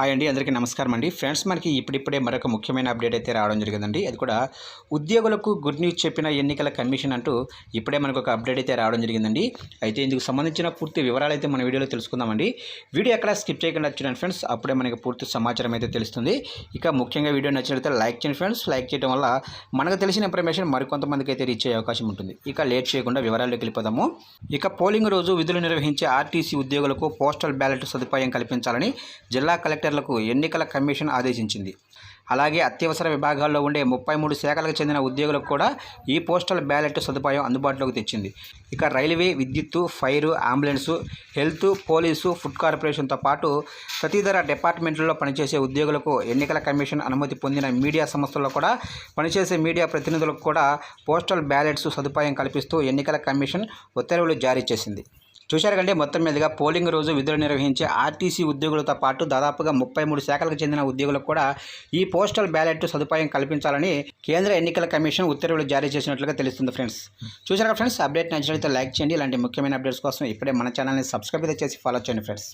Hi అండి అందరికీ నమస్కారం అండి. ఫ్రెండ్స్ మనకి ఇప్పుడిప్పుడే మరొక ముఖ్యమైన అప్డేట్ అయితే రావడం జరిగిందండి. అది కూడా ఉద్యోగులకు గుడ్ న్యూస్ చెప్పిన ఎన్నికల కమిషన్ అంటూ ఇప్పుడే మనకు ఒక అప్డేట్ అయితే రావడం జరిగిందండి. అయితే ఇందుకు సంబంధించిన పూర్తి వివరాలు అయితే మన వీడియోలో తెలుసుకుందామండి. వీడియో ఎక్కడ స్కిప్ చేయకుండా చూడండి ఫ్రెండ్స్. అప్పుడే మనకి పూర్తి సమాచారం అయితే తెలుస్తుంది. ఇక ముఖ్యంగా వీడియో నచ్చినట్లయితే లైక్ చేయండి ఫ్రెండ్స్. లైక్ చేయడం వల్ల మనకు తెలిసిన ఇన్ఫర్మేషన్ మరికొంతమందికి అయితే రీచ్ అయ్యే అవకాశం ఉంటుంది. ఇక లేట్ చేయకుండా వివరాల్లోకి వెళ్ళిపోదాము. ఇక పోలింగ్ రోజు విధులు నిర్వహించే ఆర్టీసీ ఉద్యోగులకు పోస్టల్ బ్యాలెట్ సదుపాయం కల్పించాలని జిల్లా కలెక్టర్ కలెక్టర్లకు ఎన్నికల కమిషన్ ఆదేశించింది. అలాగే అత్యవసర విభాగాల్లో ఉండే ముప్పై మూడు శాఖలకు చెందిన ఉద్యోగులకు కూడా ఈ పోస్టల్ బ్యాలెట్ సదుపాయం అందుబాటులోకి తెచ్చింది. ఇక రైల్వే విద్యుత్తు fire ambulance health police food కార్పొరేషన్తో పాటు తదితర డిపార్ట్మెంట్లలో పనిచేసే ఉద్యోగులకు ఎన్నికల కమిషన్ అనుమతి పొందిన మీడియా సంస్థల్లో కూడా పనిచేసే మీడియా ప్రతినిధులకు కూడా పోస్టల్ బ్యాలెట్స్ సదుపాయం కల్పిస్తూ ఎన్నికల కమిషన్ ఉత్తర్వులు జారీ చేసింది. చూశారు కంటే మొత్తం మీదుగా పోలింగ్ రోజు విధులు నిర్వహించే ఆర్టీసీ ఉద్యోగులతో పాటు దాదాపుగా ముప్పై మూడు శాఖలకు చెందిన ఉద్యోగులకు కూడా ఈ పోస్టల్ బ్యాలెట్ సదుపాయం కల్పించాలని కేంద్ర ఎన్నికల కమిషన్ ఉత్తర్వులు జారీ చేసినట్లుగా తెలుస్తుంది ఫ్రెండ్స్. చూశారు ఫ్రెండ్స్ అప్డేట్ నచ్చినట్లయితే లైక్ చేయండి. ఇలాంటి ముఖ్యమైన అప్డేట్స్ కోసం ఇప్పుడే మన ఛానల్ని సబ్స్క్రైబ్ అయితే చేసి ఫాలో చేయండి ఫ్రెండ్స్.